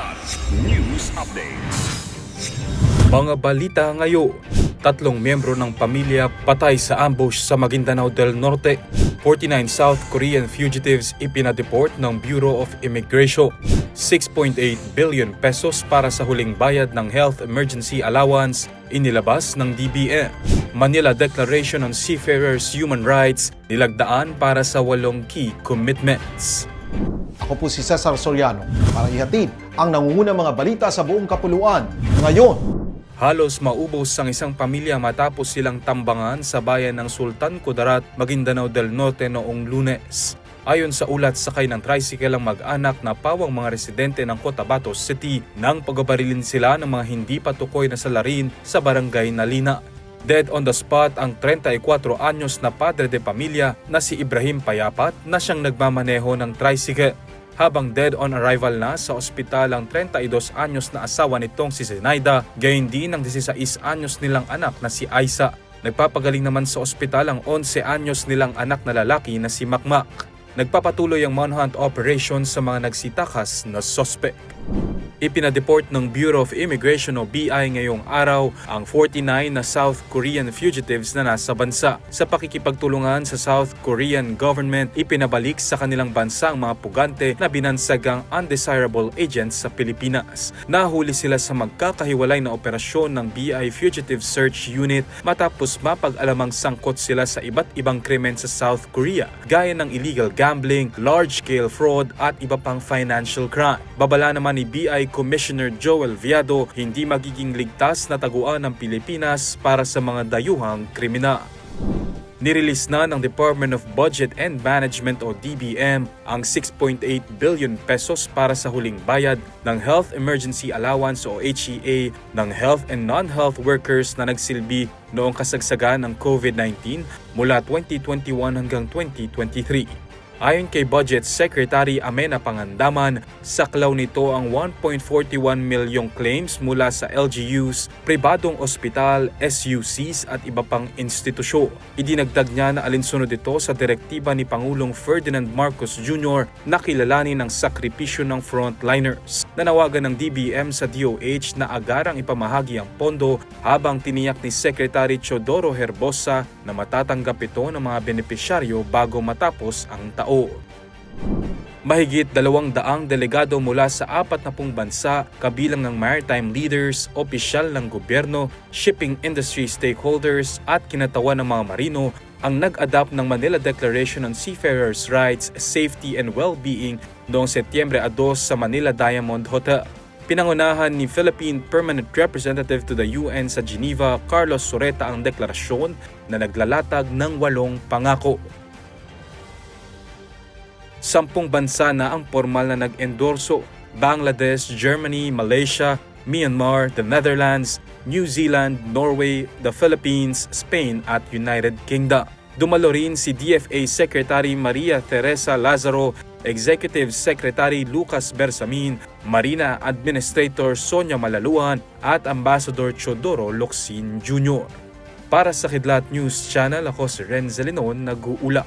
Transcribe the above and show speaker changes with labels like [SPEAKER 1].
[SPEAKER 1] Kilat News Updates.
[SPEAKER 2] Mga balita ngayon, tatlong miyembro ng pamilya patay sa ambush sa Maguindanao del Norte. 49 South Korean fugitives ipinadeport ng Bureau of Immigration. 6.8 billion pesos para sa huling bayad ng Health Emergency Allowance inilabas ng DBM. Manila Declaration on Seafarers' Human Rights nilagdaan para sa walong key commitments.
[SPEAKER 3] Ako po si Cesar Soriano para ihatid ang nangungunang mga balita sa buong kapuluan. Ngayon,
[SPEAKER 2] Halos maubos ang isang pamilya matapos silang tambangan sa bayan ng Sultan Kudarat, Maguindanao del Norte noong lunes. Ayon sa ulat, sakay ng tricycle ang mag-anak na pawang mga residente ng Cotabato City nang pagbabarilin sila ng mga hindi patukoy na salarin sa barangay Nalina. Dead on the spot ang 34 anyos na padre de pamilya na si Ibrahim Payapat na siyang nagmamaneho ng tricycle habang dead on arrival na sa ospital ang 32 anyos na asawa nitong si Zenaida, gayon din ang 16 anyos nilang anak na si Aisa. Nagpapagaling naman sa ospital ang 11 anyos nilang anak na lalaki na si Makmak. Nagpapatuloy ang manhunt operation sa mga nagsitakas na sospek. Ipinadeport ng Bureau of Immigration o BI ngayong araw ang 49 na South Korean fugitives na nasa bansa. Sa pakikipagtulungan sa South Korean government, ipinabalik sa kanilang bansa ang mga pugante na binansagang undesirable agents sa Pilipinas. Nahuli sila sa magkakahiwalay na operasyon ng BI Fugitive Search Unit matapos mapag-alamang sangkot sila sa iba't ibang krimen sa South Korea, gaya ng illegal gambling, large-scale fraud at iba pang financial crime. Babala naman ni BI Commissioner Joel Viado, hindi magiging ligtas na taguan ng Pilipinas para sa mga dayuhang kriminal. Nirelease na ng Department of Budget and Management o DBM ang 6.8 billion pesos para sa huling bayad ng Health Emergency Allowance o HEA ng health and non-health workers na nagsilbi noong kasagsagan ng COVID-19 mula 2021 hanggang 2023. Ayon kay Budget Secretary Amena Pangandaman, saklaw nito ang 1.41 milyong claims mula sa LGUs, pribadong ospital, SUCs at iba pang institusyon. Idinagdag niya na alinsunod ito sa direktiba ni Pangulong Ferdinand Marcos Jr. na kilalanin ang sakripisyo ng frontliners. Nanawagan ng DBM sa DOH na agarang ipamahagi ang pondo habang tiniyak ni Secretary Chodoro Herbosa na matatanggap ito ng mga benepisyaryo bago matapos ang taon. Mahigit dalawang daang delegado mula sa apat na pung bansa, kabilang ng maritime leaders, opisyal ng gobyerno, shipping industry stakeholders at kinatawan ng mga marino ang nag-adapt ng Manila Declaration on Seafarers' Rights, Safety and Well-being noong Setyembre 2 sa Manila Diamond Hotel. Pinangunahan ni Philippine Permanent Representative to the UN sa Geneva, Carlos Soreta ang deklarasyon na naglalatag ng walong pangako. Sampung bansa na ang formal na nag-endorso. Bangladesh, Germany, Malaysia, Myanmar, the Netherlands, New Zealand, Norway, the Philippines, Spain at United Kingdom. Dumalo rin si DFA Secretary Maria Teresa Lazaro, Executive Secretary Lucas Bersamin, Marina Administrator Sonia Malaluan at Ambassador Chodoro Locsin Jr. Para sa Kidlat News Channel, ako si Renzo Linon, nag-uula.